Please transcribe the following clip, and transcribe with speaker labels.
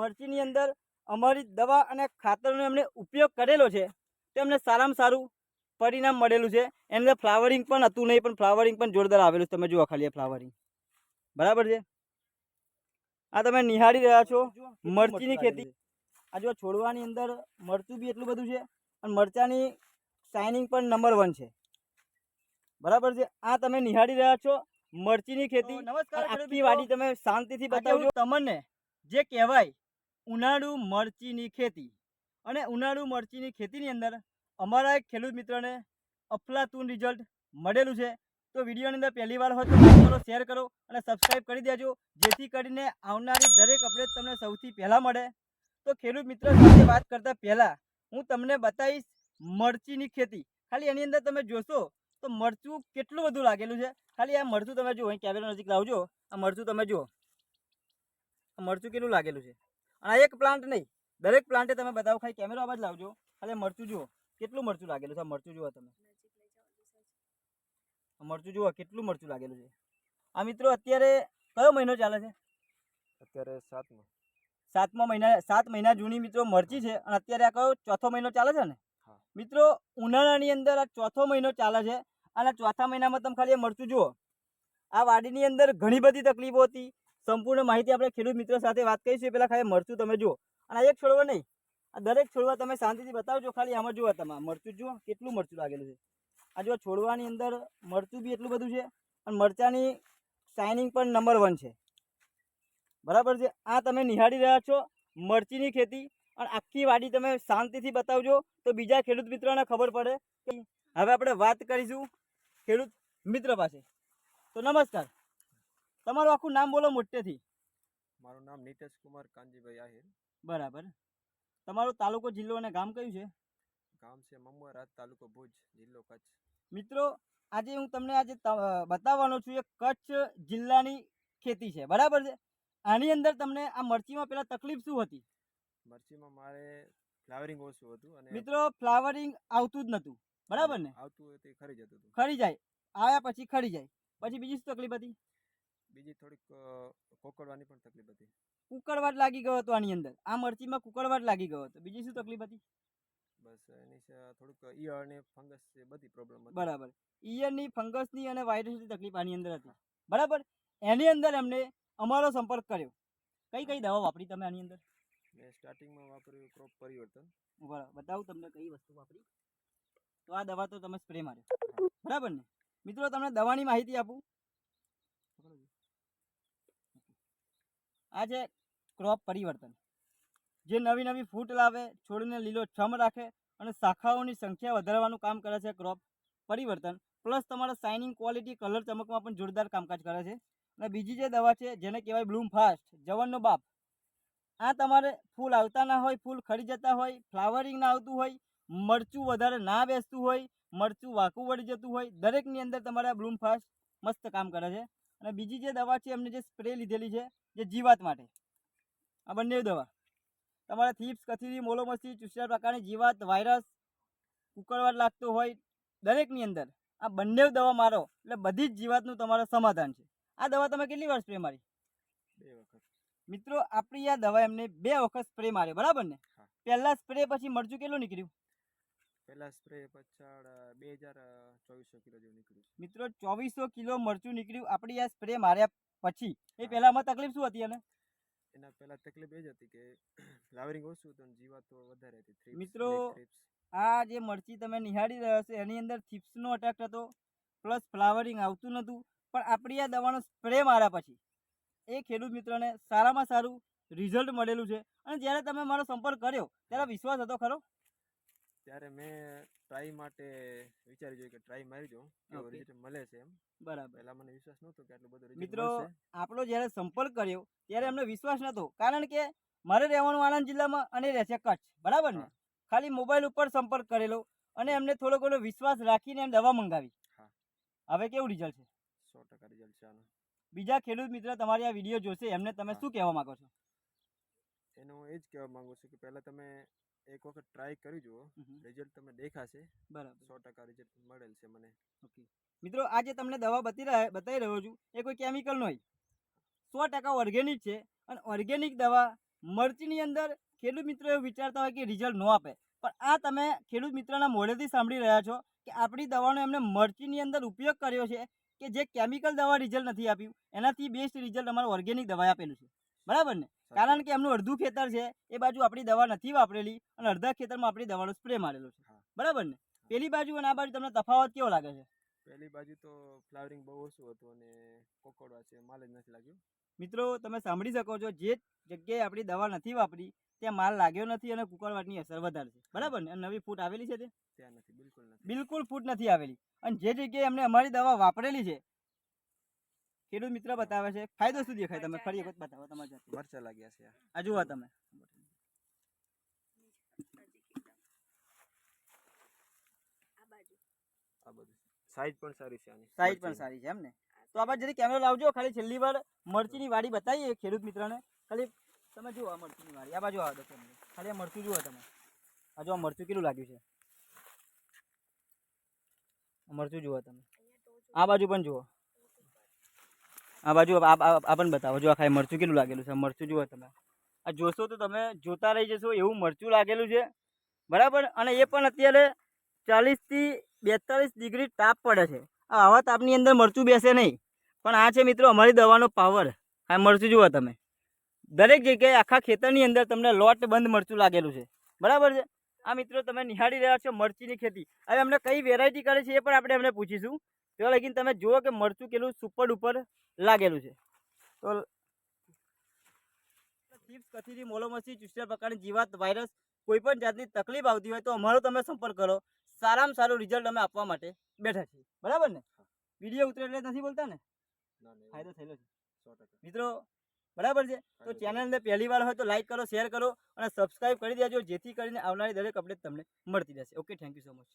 Speaker 1: મરચીની અંદર અમારી દવા અને ખાતરનો એમણે ઉપયોગ કરેલો છે તો એમને સારામાં સારું પરિણામ મળેલું છે. એની અંદર ફ્લાવરિંગ પણ હતું નહીં પણ ફ્લાવરિંગ પણ જોરદાર આવેલું છે. તમે જુઓ ખાલી ફ્લાવરિંગ. બરાબર છે? આ તમે નિહાળી રહ્યા છો મરચીની ખેતી. આ જો છોડવાની અંદર મરચું બી એટલું બધું છે અને મરચાની શાઇનિંગ પણ નંબર વન છે. બરાબર છે? આ તમે નિહાળી રહ્યા છો મરચીની ખેતી.
Speaker 2: નમસ્કાર
Speaker 1: આખી વાડી તમે શાંતિથી બતાવજો. તમને જે કહેવાય ઉનાળુ મરચીની ખેતી. અને ઉનાળુ મરચીની ખેતીની અંદર અમારા એક ખેડૂત મિત્રને અફલાતુન રિઝલ્ટ મળેલું છે. તો વિડીયોની અંદર પહેલી વાર હોય તો શેર કરો અને સબસ્ક્રાઈબ કરી દેજો, જેથી કરીને આવનારી દરેક અપડેટ તમને સૌથી પહેલાં મળે. તો ખેડૂત મિત્ર, સાથે વાત કરતાં પહેલાં હું તમને બતાવીશ મરચીની ખેતી. ખાલી એની અંદર તમે જોશો તો મરચું કેટલું બધું લાગેલું છે. ખાલી આ મરચું તમે જુઓ, અહીં કેમેરા નજીક લાવજો. આ મરચું તમે જુઓ. આ મરચું કેટલું લાગેલું છે? અને આ એક પ્લાન્ટ નહીં દરેક પ્લાન્ટે તમે બતાવો ખાલી કેમેરો અવાજ લાવજો ખાલી મરચું જુઓ કેટલું મરચું લાગેલું છે? મરચું જુઓ તમે. મરચું જુઓ કેટલું મરચું લાગેલું છે? આ મિત્રો અત્યારે કયો મહિનો ચાલે છે?
Speaker 2: અત્યારે સાતમો.
Speaker 1: સાતમા મહિના સાત મહિના જૂની મિત્રો મરચી છે અને અત્યારે આ કયો ચોથો મહિનો ચાલે છે ને? મિત્રો ઉનાળાની અંદર આ ચોથો મહિનો ચાલે છે અને ચોથા મહિનામાં તમે ખાલી એ મરચું જુઓ. આ વાડીની અંદર ઘણી બધી તકલીફો હતી સંપૂર્ણ માહિતી આપણે ખેડૂત મિત્રો સાથે વાત કરીશું. પહેલાં ખાલી મરચું તમે જુઓ. અને એક છોડવા નહીં. આ દરેક છોડવા તમે શાંતિથી બતાવજો. ખાલી આમાં જુઓ તમારે મરચું જુઓ, કેટલું મરચું લાગેલું છે. આ જો છોડવાની અંદર મરચું બી એટલું બધું છે. અને મરચાની શાઇનિંગ પણ નંબર વન છે. બરાબર છે? આ તમે નિહાળી રહ્યા છો મરચીની ખેતી. અને આખી વાડી તમે શાંતિથી બતાવજો. તો બીજા ખેડૂત મિત્રોને ખબર પડે કે હવે આપણે વાત કરીશું ખેડૂત મિત્ર પાસે. તો નમસ્કાર. તમારું આખું નામ બોલો મોટેથી.
Speaker 2: મારું નામ નીતેશ કુમાર કાનજીભાઈ આહિર.
Speaker 1: બરાબર. તમારો તાલુકો જિલ્લો અને ગામ કયું છે?
Speaker 2: ગામ છે મમરાજ તાલુકો ભુજ જિલ્લો કચ્છ.
Speaker 1: મિત્રો આજે હું તમને આજે બતાવવાનો છું એ કચ્છ જિલ્લાની ખેતી છે. બરાબર છે? આની અંદર તમને આ મરચીમાં પેલા તકલીફ શું હતી?
Speaker 2: મરચીમાં મારે ફ્લાવરિંગ ઓછું હતું અને
Speaker 1: મિત્રો ફ્લાવરિંગ આવતું જ નહોતું બરાબર ને?
Speaker 2: આવતું હોય તે ખરી જતું
Speaker 1: ખરી જાય. આવ્યા પછી ખરી જાય. પછી બીજી શું તકલીફ હતી?
Speaker 2: બીજી થોડીક કોકડવાની પણ તકલીફ હતી.
Speaker 1: કુકડવાટ લાગી ગયો હતો આની અંદર. આ મરચીમાં કુકડવાટ લાગી ગયો હતો. બીજી શું તકલીફ હતી?
Speaker 2: બસ એની થોડુંક ઈયળ ને ફંગસ છે બધી પ્રોબ્લેમ હતી.
Speaker 1: બરાબર. ઈયળની ફંગસની અને વાયરસની તકલીફ આની અંદર હતી. બરાબર? એની અંદર એમને અમારો સંપર્ક કર્યો. કઈ કઈ દવા વાપરી તમે આની અંદર?
Speaker 2: મેં સ્ટાર્ટિંગમાં વાપર્યું ક્રોપ પરિવર્તન.
Speaker 1: બરાબર. બતાવું તમને કઈ વસ્તુ વાપરી. તો આ દવા તો તમે સ્પ્રે માર્યો. બરાબર ને? મિત્રો તમને દવાની માહિતી આપું. આ છે ક્રોપ પરિવર્તન. જે નવી નવી ફૂટ લાવે, છોડને લીલો છમ રાખે અને શાખાઓની સંખ્યા વધારવાનું કામ કરે છે ક્રોપ પરિવર્તન. પ્લસ તમારા શાઇનિંગ ક્વોલિટી કલર ચમકમાં પણ જોરદાર કામકાજ કરે છે. અને બીજી જે દવા છે, જેને કહેવાય બ્લૂમ ફાસ્ટ જવનનો બાપ. આ તમારે ફૂલ આવતા ના હોય, ફૂલ ખરી જતા હોય ફ્લાવરિંગ ના આવતું હોય, મરચું વધારે ના બેસતું હોય, મરચું વાંકું વળી જતું હોય, દરેકની અંદર તમારે આ બ્લૂમ ફાસ્ટ મસ્ત કામ કરે છે. અને બીજી જે દવા છે એમને જે સ્પ્રે લીધેલી છે જે જીવાત માટે. આ બંને દવા. તમારે થીપ્સ કથીરી મોલોમસી ચુસ્યા પ્રકારની જીવાત વાયરસ કુકરવાટ લાગતો હોય દરેકની અંદર આ બંને દવા મારો. એટલે બધી જ જીવાતનું તમારું સમાધાન છે. આ દવા તમે કેટલી વાર સ્પ્રે મારી?
Speaker 2: બે વખત.
Speaker 1: મિત્રો આપણી આ દવા એમને બે વખત સ્પ્રે માર્યો. બરાબર ને. પહેલા સ્પ્રે પછી મરચું કેટલું નીકળ્યું?
Speaker 2: પહેલા સ્પ્રે પછાડ બે હજાર ચોવીસો કિલો જેવું નીકળ્યું
Speaker 1: મિત્રો ચોવીસો કિલો મરચું નીકળ્યું. આપણી આ સ્પ્રે માર્યા પછી. એ પહેલામાં તકલીફ શું હતી એને?
Speaker 2: એના પહેલા તકલીફ એ જ હતી કે ફ્લાવરિંગ ઓછું હતું જીવાતો વધારે હતી.
Speaker 1: મિત્રો, આ જે મરચી તમે નિહાળી રહ્યા છો એની અંદર થીપ્સનો અટેક હતો પ્લસ ફ્લાવરિંગ આવતું નહોતું પણ આપણી આ દવાનો સ્પ્રે માર્યા પછી એ ખેડૂત મિત્રને સારામાં સારું રિઝલ્ટ મળેલું છે. અને જ્યારે તમે મારો સંપર્ક કર્યો ત્યારે વિશ્વાસ હતો ખરો?
Speaker 2: ત્યારે મેં ટ્રાય માટે વિચારી જોયું કે ટ્રાય મારી જોઉં કેવો. રિઝલ્ટ મળે છે એમ.
Speaker 1: બરાબર.
Speaker 2: પહેલા મને વિશ્વાસ નહોતો કે આટલું બધું
Speaker 1: મિત્રો આપણો જ્યારે સંપર્ક કર્યો ત્યારે અમને વિશ્વાસ નહોતો. કારણ કે મારે રહેવાનું આણંદ જિલ્લામાં અને રહે છે કચ્છ. બરાબર ને? ખાલી મોબાઈલ ઉપર સંપર્ક કરેલો અને એમને થોડો ઘણો વિશ્વાસ રાખીને એમ દવા મંગાવી. હવે કેવું રિઝલ્ટ છે?
Speaker 2: સો ટકા રિઝલ્ટ છે આનું.
Speaker 1: બીજા ખેડૂત મિત્ર તમારી આ વીડિયો જોશે. એમને તમે શું કહેવા માંગો છો?
Speaker 2: એનું એ જ કહેવા માંગુ છું કે પહેલાં તમે એક વખત ટ્રાય કરી જુઓ. રિઝલ્ટ તમને દેખાશે.
Speaker 1: બરાબર.
Speaker 2: સો ટકા રિઝલ્ટ મળેલ છે મને.
Speaker 1: ઓકે મિત્રો આ જે તમને દવા બતી રહ્યા બતાવી રહ્યો છું એ કોઈ કેમિકલ નહીં સો ટકા ઓર્ગેનિક છે અને ઓર્ગેનિક દવા મરચીની અંદર ખેડૂત મિત્રો એવું વિચારતા હોય કે રિઝલ્ટ ન આપે. પણ આ તમે ખેડૂત મિત્રના મોઢેથી સાંભળી રહ્યા છો કે આપણી દવાનો એમને મરચીની અંદર ઉપયોગ કર્યો છે કે જે કેમિકલ દવા રિઝલ્ટ નથી આપ્યું એનાથી બેસ્ટ રિઝલ્ટ અમારું ઓર્ગેનિક દવા આપેલું છે. બરાબર ને? કારણ કે એમનું અડધું ખેતર છે એ બાજુ આપણી દવા નથી વાપરેલી અને અડધા ખેતરમાં આપણી દવાનો સ્પ્રે મારેલો છે. બરાબર ને? પેલી બાજુ અને આ બાજુ તમને તફાવત કેવો લાગે છે?
Speaker 2: પહેલી બાજુ તો ફ્લાવરિંગ બહુ ઓછું હતું અને કોકોડવા છે માલ જ નથી લાગ્યું.
Speaker 1: મિત્રો તમે સાંભળી શકો છો જે જગ્યાએ આપણી દવા નથી વાપરી ત્યાં માલ લાગ્યો નથી અને કુકરવાટની અસર વધારે છે. બરાબર ને? નવી ફૂટ આવેલી છે તે?
Speaker 2: ત્યાં નથી બિલકુલ નથી.
Speaker 1: બિલકુલ ફૂટ નથી આવેલી. અને જે જગ્યાએ એમને અમારી દવા વાપરેલી છે ખેડૂત મિત્ર બતાવે છે. ફાયદો શું દેખાય તમે? ફરી વખત બતાવો તમારી જાતે
Speaker 2: મરચા લાગ્યા છે. આ.
Speaker 1: જુઓ તમે.
Speaker 2: આ સાઈઝ પણ સારી છે આની.
Speaker 1: સાઈઝ પણ સારી છે એમ ને? તો આ બાજુ જરી કેમેરો લાવજો. ખાલી છેલ્લી વાર મરચીની વાડી બતાવીએ ખેડૂત મિત્રને. ખાલી તમે જુઓ આ મરચીની વાડી. આ બાજુ આવો દો ખાલી આ મરચું જુઓ તમે. આ જો આ મરચું કેટલું લાગ્યું છે. મરચું જુઓ તમે. આ બાજુ પણ જુઓ. આ બાજુ આ પણ બતાવો, જો આ ખાલી મરચું કેટલું લાગેલું છે? મરચું જુઓ તમે. આ જોશો તો તમે, જોતા રહી જશો, એવું મરચું લાગેલું છે. બરાબર? અને એ પણ અત્યારે ચાલીસથી બેતાલીસ ડિગ્રી તાપ પડે છે. આ આવા તાપની અંદર મરચું બેસે નહીં. પણ આ છે મિત્રો અમારી દવાનો પાવર. આ મરચું જુઓ તમે. દરેક જગ્યાએ આખા ખેતરની અંદર તમને લોટ બંધ મરચું લાગેલું છે. બરાબર છે? આ મિત્રો તમે નિહાળી રહ્યા છો મરચીની ખેતી. હવે અમને કઈ વેરાયટી કરે છે એ પણ આપણે એમને પૂછીશું. તો લગીને તમે જુઓ કે મરચું કેટલું સુપર ઉપર લાગેલું છે. તો ચિપ્સ કથીરી મોલોમસી ચુસ્ટર પ્રકારની જીવાત વાયરસ કોઈ પણ જાતની તકલીફ આવતી હોય તો અમારો તમે સંપર્ક કરો. સારામાં સારું રિઝલ્ટ અમે આપવા માટે બેઠા છીએ. બરાબર ને? વીડિયો ઉતરે એટલે નથી બોલતા ને? ફાયદો થયેલો છે. મિત્રો બરાબર છે? તો ચેનલ અંદર પહેલી વાર હોય તો લાઈક કરો શેર કરો અને સબસ્ક્રાઇબ કરી દેજો જેથી કરીને આવનારી દરેક અપડેટ તમને મળતી રહેશે. Okay thank you so much